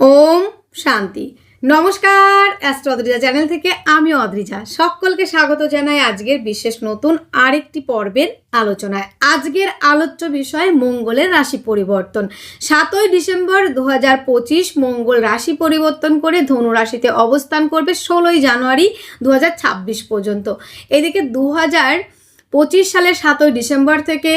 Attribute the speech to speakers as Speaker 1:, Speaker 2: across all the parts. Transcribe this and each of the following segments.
Speaker 1: ওম শান্তি। নমস্কার astro Adrija channel থেকে আমি অদ্রিজা। সকলকে স্বাগত জানাই আজকের বিশেষ নতুন আরেকটি পর্বের আলোচনায়। আজকের আলোচ্য বিষয় মঙ্গলের রাশি পরিবর্তন। সাতই ডিসেম্বর দু মঙ্গল রাশি পরিবর্তন করে ধনু রাশিতে অবস্থান করবে ষোলোই জানুয়ারি দু হাজার ছাব্বিশ পর্যন্ত। এদিকে দু হাজার পঁচিশ সালের সাতই ডিসেম্বর থেকে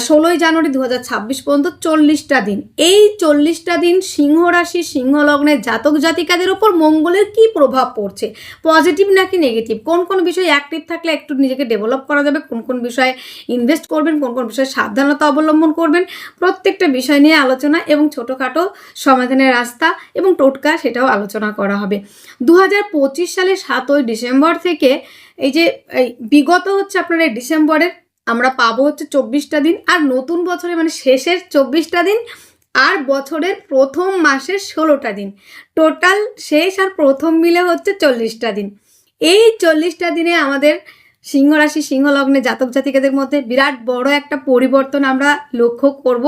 Speaker 1: ষোলোই জানুয়ারি দু হাজার ছাব্বিশ পর্যন্ত চল্লিশটা দিন। এই চল্লিশটা দিন সিংহ রাশি, সিংহ লগ্নের জাতক জাতিকাদের ওপর মঙ্গলের কি প্রভাব পড়ছে? পজিটিভ নাকি নেগেটিভ? কোন কোন বিষয়ে অ্যাক্টিভ থাকলে একটু নিজেকে ডেভেলপ করা যাবে? কোন কোন বিষয়ে ইনভেস্ট করবেন? কোন কোন বিষয়ে সাবধানতা অবলম্বন করবেন? প্রত্যেকটা বিষয় নিয়ে আলোচনা এবং ছোটোখাটো সমাধানের রাস্তা এবং টোটকা সেটাও আলোচনা করা হবে। দু হাজার পঁচিশ সালের সাতই ডিসেম্বর থেকে এই যে, এই বিগত হচ্ছে আপনার এই ডিসেম্বরের, আমরা পাবো হচ্ছে চব্বিশটা দিন, আর নতুন বছরে মানে শেষের চব্বিশটা দিন, আর বছরের প্রথম মাসের ষোলোটা দিন। টোটাল শেষ আর প্রথম মিলে হচ্ছে চল্লিশটা দিন। এই চল্লিশটা দিনে আমাদের সিংহ রাশি জাতক জাতিকাদের মধ্যে বিরাট বড় একটা পরিবর্তন আমরা লক্ষ্য করব।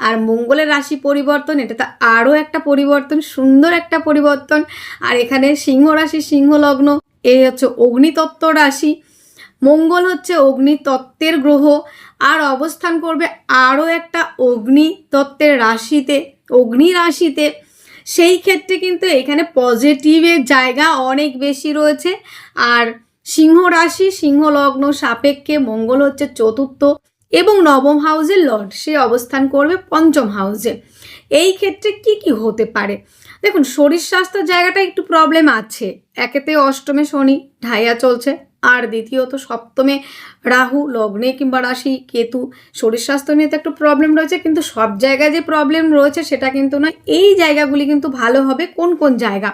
Speaker 1: আর মঙ্গলের রাশি পরিবর্তন এটা তো আরও একটা পরিবর্তন, সুন্দর একটা পরিবর্তন। আর এখানে সিংহ রাশি এই হচ্ছে অগ্নিতত্ত্ব রাশি। মঙ্গল হচ্ছে অগ্নিতত্ত্বের গ্রহ। আর অবস্থান করবে আরও একটা অগ্নিতত্ত্বের রাশিতে, অগ্নি রাশিতে। সেই ক্ষেত্রে কিন্তু এখানে পজিটিভের জায়গা অনেক বেশি রয়েছে। আর সিংহ রাশি, সিংহ লগ্ন সাপেক্ষে মঙ্গল হচ্ছে চতুর্থ এবং নবম হাউসের লর্ড সে অবস্থান করবে পঞ্চম হাউসে এই ক্ষেত্রে কি কি হতে পারে? দেখুন, শরীর স্বাস্থ্যের জায়গাটা একটু প্রবলেম আছে। একেতে অষ্টমে শনি, ঢাইয়া চলছে। আর দ্বিতীয়ত সপ্তমে রাহু, লগ্নে কিংবা রাশি, কেতু, শরীর স্বাস্থ্য নিয়ে তো একটু প্রবলেম রয়েছে, কিন্তু সব জায়গায় যে প্রবলেম রয়েছে সেটা কিন্তু না এই জায়গাগুলি কিন্তু ভালো হবে কোন কোন জায়গা?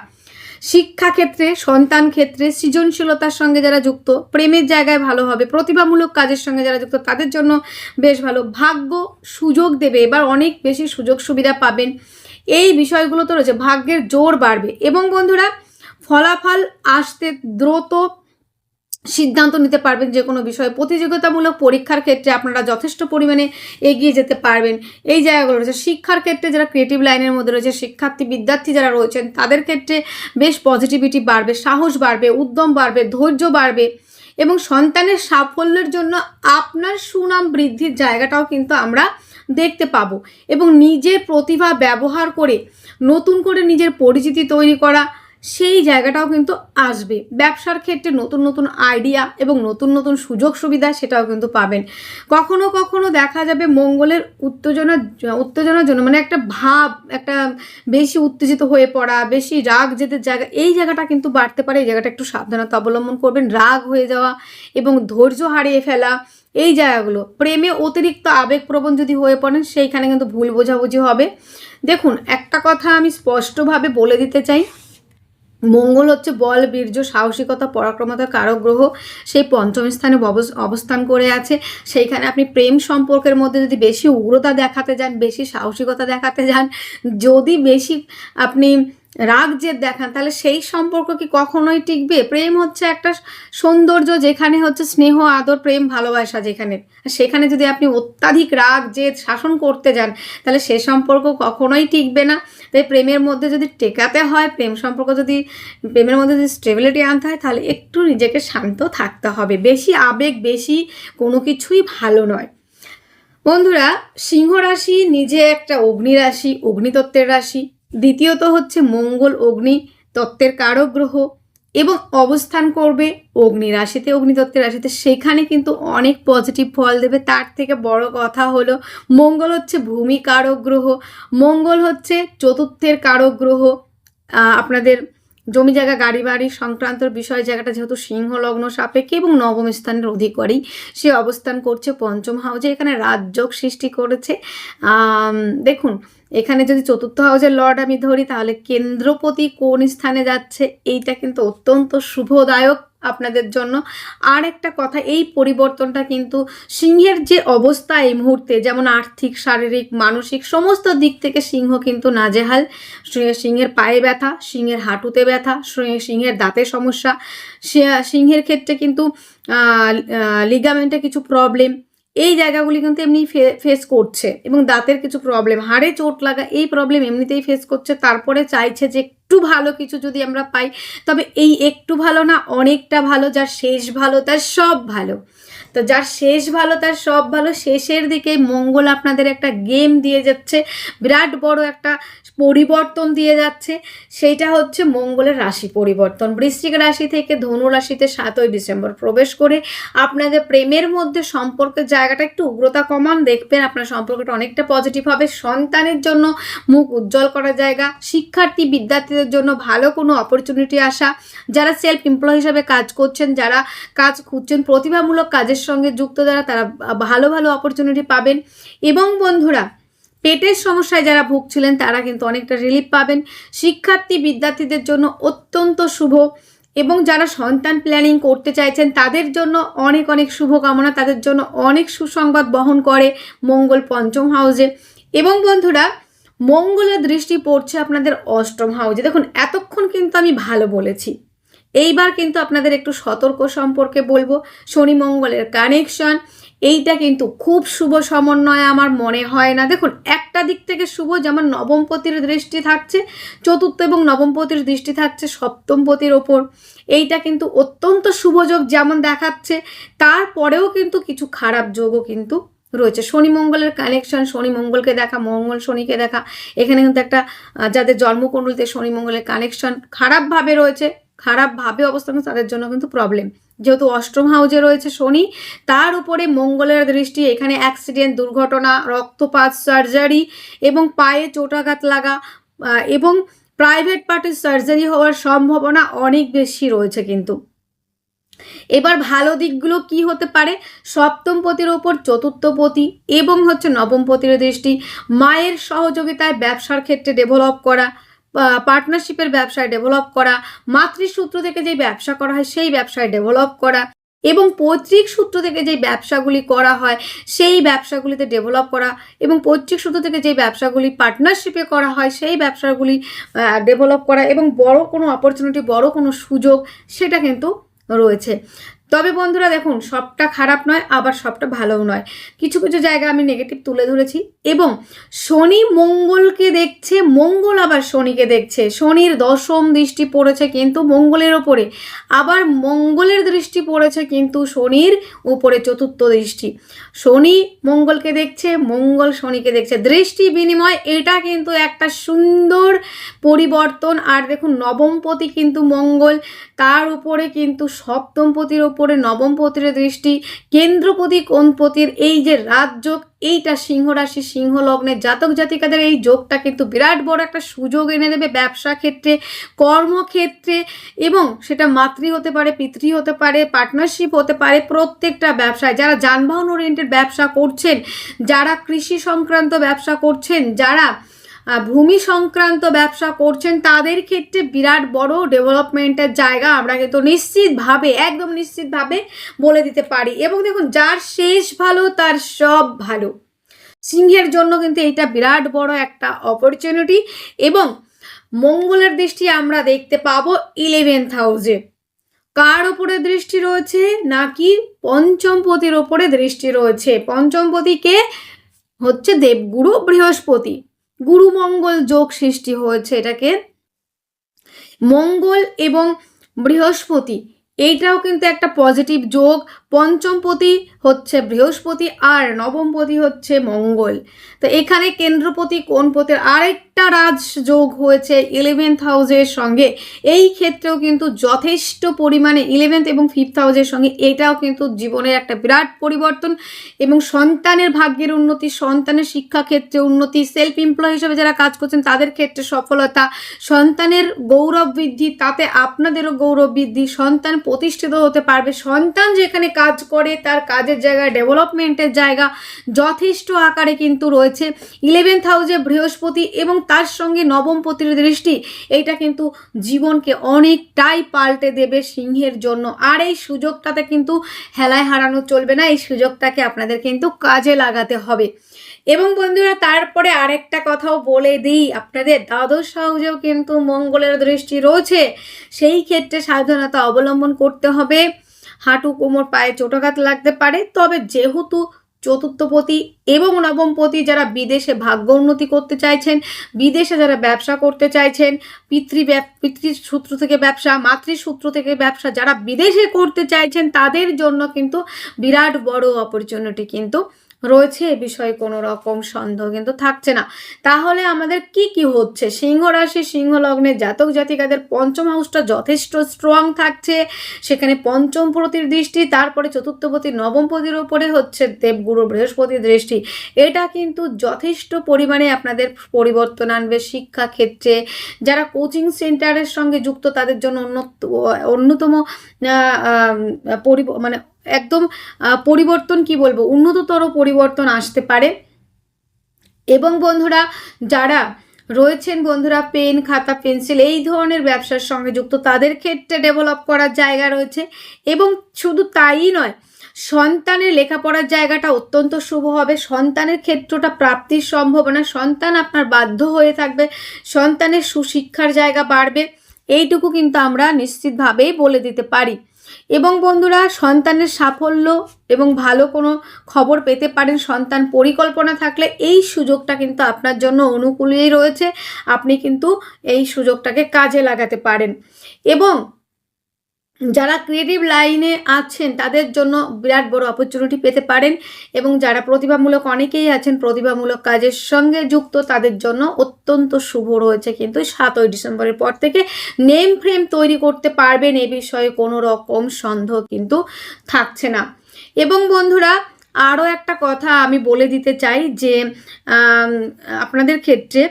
Speaker 1: শিক্ষা ক্ষেত্রে, সন্তান ক্ষেত্রে, সৃজনশীলতার সঙ্গে যারা যুক্ত, প্রেমের জায়গায় ভালো হবে, প্রতিভামূলক কাজের সঙ্গে যারা যুক্ত, তাদের জন্য বেশ ভালো। ভাগ্য সুযোগ দেবে, এবার অনেক বেশি সুযোগ সুবিধা পাবেন। এই বিষয়গুলো তো রয়েছে, ভাগ্যের জোর বাড়বে। এবং বন্ধুরা, ফলাফল আসতে দ্রুত সিদ্ধান্ত নিতে পারবেন যে কোনো বিষয়ে। প্রতিযোগিতামূলক পরীক্ষার ক্ষেত্রে আপনারা যথেষ্ট পরিমাণে এগিয়ে যেতে পারবেন। এই জায়গাগুলো রয়েছে। শিক্ষার ক্ষেত্রে যারা ক্রিয়েটিভ লাইনের মধ্যে রয়েছে, শিক্ষার্থী, বিদ্যার্থী যারা রয়েছেন, তাদের ক্ষেত্রে বেশ পজিটিভিটি বাড়বে, সাহস বাড়বে, উদ্যম বাড়বে, ধৈর্য বাড়বে এবং সন্তানের সাফল্যের জন্য আপনার সুনাম বৃদ্ধির জায়গাটাও কিন্তু আমরা দেখতে পাবো এবং নিজের প্রতিভা ব্যবহার করে নতুন করে নিজের পরিচিতি তৈরি করা, সেই জায়গাটাও কিন্তু আসবে। ব্যবসার ক্ষেত্রে নতুন নতুন আইডিয়া এবং নতুন নতুন সুযোগ সুবিধা সেটাও কিন্তু পাবেন। কখনো কখনো দেখা যাবে মঙ্গলের উত্তেজনা, উত্তেজনার জন্য মানে একটা ভাব, একটা বেশি উত্তেজিত হয়ে পড়া, বেশি রাগ যেতে জায়গা, এই জায়গাটা কিন্তু বাড়তে পারে। এই জায়গাটা একটু সাবধানতা অবলম্বন করবেন। রাগ হয়ে যাওয়া এবং ধৈর্য হারিয়ে ফেলা এই জায়গাগুলো। প্রেমে অতিরিক্ত আবেগপ্রবণ যদি হয়ে পড়েন, সেইখানে কিন্তু ভুল বোঝাবুঝি হবে। দেখুন, একটা কথা আমি স্পষ্টভাবে বলে দিতে চাই। মঙ্গল হচ্ছে বল, বীর্য, সাহসিকতা পরাক্রমতার কারক গ্রহ সেই পঞ্চম স্থানে অবস্থান করে আছে। সেইখানে আপনি প্রেম সম্পর্কের মধ্যে যদি বেশি উগ্রতা দেখাতে যান, বেশি সাহসিকতা দেখাতে যান, যদি বেশি আপনি রাগ যে দেখান, তাহলে সেই সম্পর্ক কি কখনোই টিকবে? প্রেম হচ্ছে একটা সৌন্দর্য যেখানে হচ্ছে স্নেহ, আদর, প্রেম, ভালোবাসা যেখানে। সেখানে যদি আপনি অত্যাধিক রাগ যে শাসন করতে যান, তাহলে সে সম্পর্ক কখনোই টিকবে না। তাই প্রেমের মধ্যে যদি টেকাতে হয়, প্রেম সম্পর্ক যদি, প্রেমের মধ্যে যদি স্টেবিলিটি আনতে হয়, তাহলে একটু নিজেকে শান্ত থাকতে হবে। বেশি আবেগ, বেশি কোনো কিছুই ভালো নয়। বন্ধুরা, সিংহ রাশি নিজে একটা অগ্নি রাশি, অগ্নিতত্ত্বের রাশি। দ্বিতীয়ত হচ্ছে মঙ্গল অগ্নি তত্ত্বের কারক গ্রহ এবং অবস্থান করবে অগ্নি রাশিতে অগ্নিতত্ত্বের রাশিতে। সেখানে কিন্তু অনেক পজিটিভ ফল দেবে। তার থেকে বড় কথা হলো মঙ্গল হচ্ছে ভূমি কারক গ্রহ। মঙ্গল হচ্ছে চতুর্থের কারক গ্রহ। আপনাদের জমি জায়গা, গাড়ি বাড়ি সংক্রান্ত বিষয়, জায়গাটা যেহেতু সিংহ লগ্ন সাপেক্ষে এবং নবম স্থানের অধিকারী, সে অবস্থান করছে পঞ্চম হাউজে এখানে রাজযোগ সৃষ্টি করেছে। দেখুন এখানে যদি চতুর্থ হাউজের লর্ড আমি ধরি, তাহলে কেন্দ্রপতি কোন স্থানে যাচ্ছে? এইটা কিন্তু অত্যন্ত শুভদায়ক আপনাদের জন্য। আর একটা কথা, এই পরিবর্তনটা কিন্তু সিংহের যে অবস্থা এই মুহূর্তে, যেমন আর্থিক, শারীরিক, মানসিক, সমস্ত দিক থেকে সিংহ কিন্তু নাজেহাল। সিংহের পায়ে ব্যথা, সিংহের হাঁটুতে ব্যথা সিংহের দাঁতের সমস্যা। সিংহের ক্ষেত্রে কিন্তু লিগামেন্টে কিছু প্রবলেম এই জায়গাগুলি কিন্তু এমনি ফেস করছে এবং দাঁতের কিছু প্রবলেম হাড়ে চোট লাগা এই প্রবলেম এমনিতেই ফেস করছে। তারপরে চাইছে যে একটু ভালো কিছু যদি আমরা পাই, তবে এই একটু ভালো না, অনেকটা ভালো, যার শেষ ভালো, তার সব ভালো। তো যার শেষ ভালো, তার সব ভালো, শেষের দিকে মঙ্গল আপনাদের একটা গেম দিয়ে যাচ্ছে। বিরাট বড় একটা পরিবর্তন দিয়ে যাচ্ছে। সেইটা হচ্ছে মঙ্গলের রাশি পরিবর্তন। বৃশ্চিক রাশি থেকে ধনু রাশিতে সাতই ডিসেম্বর প্রবেশ করে আপনাদের প্রেমের মধ্যে সম্পর্কের জায়গাটা একটু উগ্রতা কমান, দেখবেন আপনার সম্পর্কটা অনেকটা পজিটিভ হবে। সন্তানের জন্য মুখ উজ্জ্বল করার জায়গা, শিক্ষার্থী, বিদ্যার্থীদের জন্য ভালো কোনো অপরচুনিটি আসা। যারা সেলফ এমপ্লয় হিসাবে কাজ করছেন, যারা কাজ খুঁজছেন, প্রতিভামূলক কাজের সঙ্গে যুক্ত যারা, তারা ভালো ভালো অপরচুনিটি পাবেন। এবং বন্ধুরা, পেটের সমস্যায় যারা ভুগছিলেন, তারা কিন্তু অনেকটা রিলিফ পাবেন। শিক্ষার্থী, বিদ্যার্থীদের জন্য অত্যন্ত শুভ এবং যারা সন্তান প্ল্যানিং করতে চাইছেন, তাদের জন্য অনেক অনেক শুভকামনা, তাদের জন্য অনেক সুসংবাদ বহন করে মঙ্গল পঞ্চম হাউসে এবং বন্ধুরা, মঙ্গলের দৃষ্টি পড়ছে আপনাদের অষ্টম হাউজে দেখুন, এতক্ষণ কিন্তু আমি ভালো বলেছি। এইবার কিন্তু আপনাদের একটু সতর্ক সম্পর্কে বলব। শনি মঙ্গলের কানেকশন এইটা কিন্তু খুব শুভ সমন্বয় আমার মনে হয় না। দেখুন, একটা দিক থেকে শুভ, যেমন নবমপতির দৃষ্টি থাকছে, চতুর্থ এবং নবমপতির দৃষ্টি থাকছে সপ্তমপতির ওপর। এইটা কিন্তু অত্যন্ত শুভযোগ যেমন দেখাচ্ছে, তারপরেও কিন্তু কিছু খারাপ যোগও কিন্তু রয়েছে। শনি মঙ্গলের কানেকশন শনি মঙ্গলকে দেখা, মঙ্গল শনিকে দেখা, এখানে কিন্তু একটা যাদের জন্মকুণ্ডলিতে শনি মঙ্গলের কানেকশন খারাপভাবে রয়েছে খারাপভাবে অবস্থান তাদের জন্য কিন্তু প্রবলেম যেহেতু অষ্টম হাউজে রয়েছে শনি, তার উপরে মঙ্গলের দৃষ্টি, এখানে অ্যাক্সিডেন্ট দুর্ঘটনা, রক্তপাত সার্জারি এবং পায়ে চোটাঘাত লাগা এবং প্রাইভেট পার্টির সার্জারি হওয়ার সম্ভাবনা অনেক বেশি রয়েছে কিন্তু। এবার ভালো দিকগুলো কি হতে পারে? সপ্তম পতির ওপর চতুর্থ পতি এবং হচ্ছে নবম পতির দৃষ্টি, মায়ের সহযোগিতায় ব্যবসার ক্ষেত্রে ডেভেলপ করা পার্টনারশিপের ব্যবসায় ডেভেলপ করা, মাতৃসূত্র থেকে যে ব্যবসা করা হয়, সেই ব্যবসায় ডেভেলপ করা এবং পৈতৃক সূত্র থেকে যে ব্যবসাগুলি করা হয়, সেই ব্যবসাগুলিতে ডেভেলপ করা এবং পৈতৃক সূত্র থেকে যে ব্যবসাগুলি পার্টনারশিপে করা হয়, সেই ব্যবসাগুলি ডেভেলপ করা এবং বড় কোনো অপরচুনিটি বড় কোনো সুযোগ সেটা কিন্তু রয়েছে। তবে বন্ধুরা দেখুন, সবটা খারাপ নয়, আবার সবটা ভালোও নয়। কিছু কিছু জায়গা আমি নেগেটিভ তুলে ধরেছি এবং শনি মঙ্গলকে দেখছে, মঙ্গল আবার শনিকে দেখছে। শনির দশম দৃষ্টি পড়েছে কিন্তু মঙ্গলের ওপরে, আবার মঙ্গলের দৃষ্টি পড়েছে কিন্তু শনির উপরে চতুর্থ দৃষ্টি। শনি মঙ্গলকে দেখছে, মঙ্গল শনিকে দেখছে। দৃষ্টি বিনিময়, এটা কিন্তু একটা সুন্দর পরিবর্তন। আর দেখুন, নবমপতি কিন্তু মঙ্গল, তার উপরে কিন্তু সপ্তমপতির ওপরে নবমপতির দৃষ্টি। কেন্দ্রপতি কোনপতির এই যে রাজযোগ এইটা সিংহ রাশি, সিংহ লগ্নের জাতক জাতিকাদের এই যোগটা কিন্তু বিরাট বড় একটা সুযোগ এনে দেবে ব্যবসা ক্ষেত্রে, কর্মক্ষেত্রে এবং সেটা মাতৃ হতে পারে, পিতৃ হতে পারে পার্টনারশিপ হতে পারে প্রত্যেকটা ব্যবসায়। যারা যানবাহন ওরিয়েন্টেড ব্যবসা করছেন, যারা কৃষি সংক্রান্ত ব্যবসা করছেন, যারা ভূমি সংক্রান্ত ব্যবসা করছেন, তাদের ক্ষেত্রে বিরাট বড় ডেভেলপমেন্টের জায়গা। আমরা কিন্তু নিশ্চিতভাবে, একদম নিশ্চিতভাবে বলে দিতে পারি। এবং দেখুন, যার শেষ ভালো, তার সব ভালো। সিংহের জন্য কিন্তু এটা বিরাট বড় একটা অপরচুনিটি এবং মঙ্গলের দৃষ্টি আমরা দেখতে পাবো ইলেভেন্থ হাউসে কার ওপরে দৃষ্টি রয়েছে? নাকি পঞ্চমপতির ওপরে দৃষ্টি রয়েছে? পঞ্চমপতিকে হচ্ছে দেবগুরু বৃহস্পতি। গুরুমঙ্গল যোগ সৃষ্টি হয়েছে এটাকে। মঙ্গল এবং বৃহস্পতি এইটাও কিন্তু একটা পজিটিভ যোগ। পঞ্চমপতি হচ্ছে বৃহস্পতি আর নবমপতি হচ্ছে মঙ্গল। তো এখানে কেন্দ্রপতি কোনপতির আরেকটা রাজ যোগ হয়েছে ইলেভেন্থ হাউজের সঙ্গে। এই ক্ষেত্রেও কিন্তু যথেষ্ট পরিমাণে ইলেভেন্থ এবং ফিফথ হাউসের সঙ্গে এটাও কিন্তু জীবনের একটা বিরাট পরিবর্তন এবং সন্তানের ভাগ্যের উন্নতি, সন্তানের শিক্ষাক্ষেত্রে উন্নতি সেলফ এমপ্লয় হিসেবে যারা কাজ করছেন তাদের ক্ষেত্রে সফলতা, সন্তানের গৌরব বৃদ্ধি, তাতে আপনাদেরও গৌরব বৃদ্ধি, সন্তান প্রতিষ্ঠিত হতে পারবে। সন্তান যেখানে কাজ করে, তার কাজের জায়গা ডেভেলপমেন্টের জায়গা যথেষ্ট আকারে কিন্তু রয়েছে। ইলেভেন্থ হাউসে বৃহস্পতি এবং তার সঙ্গে নবমপতির দৃষ্টি এইটা কিন্তু জীবনকে অনেকটাই পাল্টে দেবে সিংহের জন্য। আর এই সুযোগটাতে কিন্তু হেলায় হারানো চলবে না, এই সুযোগটাকে আপনাদের কিন্তু কাজে লাগাতে হবে। এবং বন্ধুরা, তারপরে আরেকটা কথাও বলে দিই, আপনাদের দ্বাদশ হাউজেও কিন্তু মঙ্গলের দৃষ্টি রয়েছে। সেই ক্ষেত্রে সাবধানতা অবলম্বন করতে হবে। হাঁটু কোমর পায়ে চোটাঘাত লাগতে পারে। তবে যেহেতু চতুর্থপতি এবং নবমপতি যারা বিদেশে ভাগ্য উন্নতি করতে চাইছেন, বিদেশে যারা ব্যবসা করতে চাইছেন, পিতৃ পিতৃ সূত্র থেকে ব্যবসা, মাতৃসূত্র থেকে ব্যবসা যারা বিদেশে করতে চাইছেন, তাদের জন্য কিন্তু বিরাট বড় অপরচুনিটি কিন্তু রয়েছে এ বিষয়ে কোনো রকম সন্দেহ কিন্তু থাকছে না। তাহলে আমাদের কি কি হচ্ছে? সিংহ রাশি সিংহ লগ্নের জাতক জাতিকাদের পঞ্চম হাউসটা যথেষ্ট স্ট্রং থাকছে। সেখানে পঞ্চম প্রতির দৃষ্টি তারপরে চতুর্থপতি নবমপতির ওপরে হচ্ছে দেবগুরু বৃহস্পতির দৃষ্টি। এটা কিন্তু যথেষ্ট পরিমাণে আপনাদের পরিবর্তন আনবে শিক্ষা ক্ষেত্রে যারা কোচিং সেন্টারের সঙ্গে যুক্ত তাদের জন্য অন্যত অন্যতম আহ, মানে একদম পরিবর্তন কি বলব? উন্নততর পরিবর্তন আসতে পারে। এবং বন্ধুরা, যারা রয়েছেন বন্ধুরা, পেন, খাতা, পেন্সিল, এই ধরনের ব্যবসার সঙ্গে যুক্ত, তাদের ক্ষেত্রে ডেভেলপ করার জায়গা রয়েছে। এবং শুধু তাই নয়, সন্তানের লেখাপড়ার জায়গাটা অত্যন্ত শুভ হবে। সন্তানের ক্ষেত্রটা প্রাপ্তির সম্ভাবনা, সন্তান আপনার বাধ্য হয়ে থাকবে। সন্তানের সুশিক্ষার জায়গা বাড়বে। এইটুকু কিন্তু আমরা নিশ্চিতভাবেই বলে দিতে পারি। এবং বন্ধুরা, সন্তানের সাফল্য এবং ভালো কোনো খবর পেতে পারেন, সন্তান পরিকল্পনা থাকলে এই সুযোগটা কিন্তু আপনার জন্য অনুকূলেই রয়েছে। আপনি কিন্তু এই সুযোগটাকে কাজে লাগাতে পারেন। এবং যারা ক্রিয়েটিভ লাইনে আছেন, তাদের জন্য বিরাট বড় অপরচুনিটি পেতে পারেন এবং যারা প্রতিভামূলক অনেকেই আছেন, প্রতিভামূলক কাজের সঙ্গে যুক্ত, তাদের জন্য অত্যন্ত শুভ রয়েছে কিন্তু সাতই ডিসেম্বরের পর থেকে নেম ফ্রেম তৈরি করতে পারবেন এ বিষয়ে কোনো রকম সন্দেহ কিন্তু থাকছে না। এবং বন্ধুরা, আরও একটা কথা আমি বলে দিতে চাই যে আপনাদের ক্ষেত্রে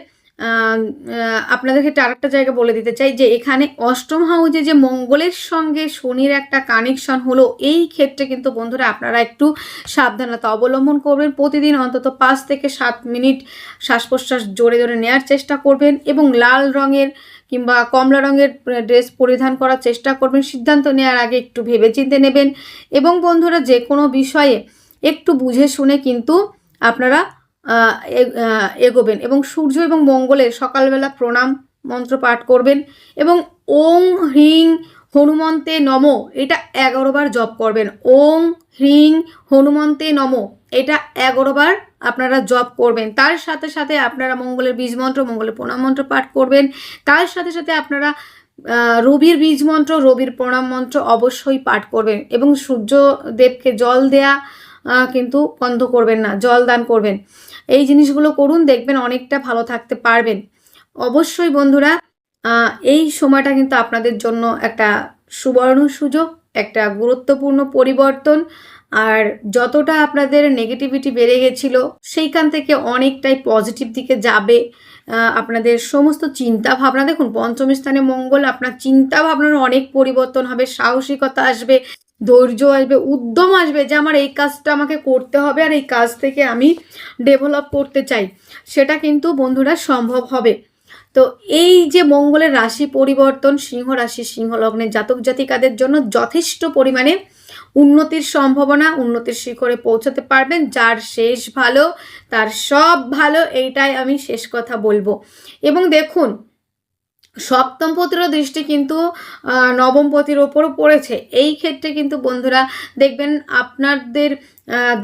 Speaker 1: আম, আহ, আপনাদের ক্ষেত্রে আরেকটা জায়গা বলে দিতে চাই যে এখানে অষ্টম হাউজে যে মঙ্গলের সঙ্গে শনির একটা কানেকশন হলো এই ক্ষেত্রে কিন্তু বন্ধুরা আপনারা একটু সাবধানতা অবলম্বন করবেন। প্রতিদিন অন্তত পাঁচ থেকে সাত মিনিট শ্বাস প্রশ্বাস জোরে জোরে নেওয়ার চেষ্টা করবেন এবং লাল রঙের কিংবা কমলা রঙের ড্রেস পরিধান করার চেষ্টা করবেন। সিদ্ধান্ত নেওয়ার আগে একটু ভেবেচিন্তে নেবেন এবং বন্ধুরা যে কোনো বিষয়ে একটু বুঝে শুনে কিন্তু আপনারা এগোবেন এবং সূর্য এবং মঙ্গলের সকালবেলা প্রণাম মন্ত্র পাঠ করবেন এবং ওং হ্রিং হনুমন্তে নম, এটা এগারো বার জপ করবেন। ওং হ্রিং হনুমন্তে নম, এটা এগারো বার আপনারা জপ করবেন। তার সাথে সাথে আপনারা মঙ্গলের বীজ মন্ত্র, মঙ্গলের প্রণাম মন্ত্র পাঠ করবেন। তার সাথে সাথে আপনারা রবির বীজ মন্ত্র, রবির প্রণাম মন্ত্র অবশ্যই পাঠ করবেন এবং সূর্যদেবকে জল দেয়া কিন্তু বন্ধ করবেন না, জল দান করবেন। এই জিনিসগুলো করুন, দেখবেন অনেকটা ভালো থাকতে পারবেন। অবশ্যই বন্ধুরা এই সময়টা কিন্তু আপনাদের জন্য একটা সুবর্ণ সুযোগ, একটা গুরুত্বপূর্ণ পরিবর্তন। আর যতটা আপনাদের নেগেটিভিটি বেড়ে গেছিল, সেইখান থেকে অনেকটাই পজিটিভ দিকে যাবে। আপনাদের সমস্ত চিন্তা ভাবনা দেখুন, পঞ্চম স্থানে মঙ্গল, আপনার চিন্তা ভাবনার অনেক পরিবর্তন হবে, সাহসিকতা আসবে। ধৈর্য আসবে, উদ্যম আসবে যে আমার এই কাজটা আমাকে করতে হবে আর এই কাজ থেকে আমি ডেভেলপ করতে চাই। সেটা কিন্তু বন্ধুরা সম্ভব হবে। তো এই যে মঙ্গলের রাশি পরিবর্তন, সিংহ রাশি, সিংহ লগ্নের জাতক জাতিকাদের জন্য যথেষ্ট পরিমাণে উন্নতির সম্ভাবনা, উন্নতির শিখরে পৌঁছাতে পারবেন। যার শেষ ভালো, তার সব ভালো, এইটাই আমি শেষ কথা বলব। এবং দেখুন সপ্তম পতিরও দৃষ্টি কিন্তু নবম পতির ওপরও পড়েছে। এই ক্ষেত্রে কিন্তু বন্ধুরা দেখবেন আপনাদের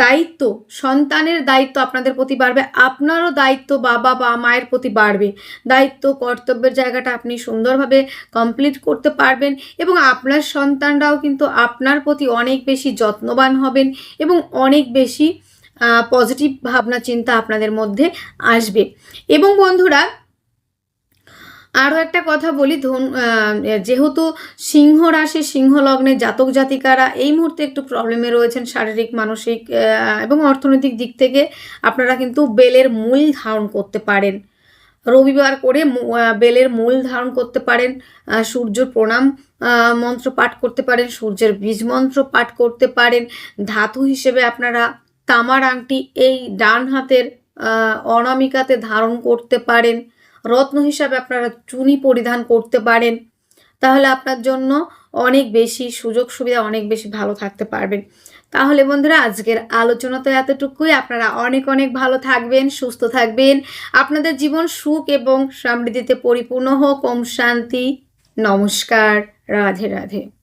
Speaker 1: দায়িত্ব, সন্তানের দায়িত্ব আপনাদের প্রতি বাড়বে। আপনারও দায়িত্ব বাবা বা মায়ের প্রতি বাড়বে। দায়িত্ব, কর্তব্যের জায়গাটা আপনি সুন্দরভাবে কমপ্লিট করতে পারবেন এবং আপনার সন্তানরাও কিন্তু আপনার প্রতি অনেক বেশি যত্নবান হবেন এবং অনেক বেশি পজিটিভ ভাবনা, চিন্তা আপনাদের মধ্যে আসবে। এবং বন্ধুরা আরও একটা কথা বলি ধন যেহেতু সিংহ রাশি, সিংহ লগ্নে জাতক জাতিকারা এই মুহূর্তে একটু প্রবলেমে রয়েছেন শারীরিক, মানসিক এবং অর্থনৈতিক দিক থেকে আপনারা কিন্তু বেলের মূল ধারণ করতে পারেন। রবিবার করে বেলের মূল ধারণ করতে পারেন সূর্য প্রণাম মন্ত্র পাঠ করতে পারেন, সূর্যের বীজ মন্ত্র পাঠ করতে পারেন। ধাতু হিসেবে আপনারা তামার আংটি এই ডান হাতের অনামিকাতে ধারণ করতে পারেন। রত্ন হিসাবে আপনারা চুনি পরিধান করতে পারেন, তাহলে আপনার জন্য অনেক বেশি সুযোগ সুবিধা, অনেক বেশি ভালো থাকতে পারবেন। তাহলে বন্ধুরা, আজকের আলোচনা তো এতটুকুই। আপনারা অনেক অনেক ভালো থাকবেন, সুস্থ থাকবেন। আপনাদের জীবন সুখ এবং সমৃদ্ধিতে পরিপূর্ণ হোক। ওম শান্তি। নমস্কার। রাধে রাধে।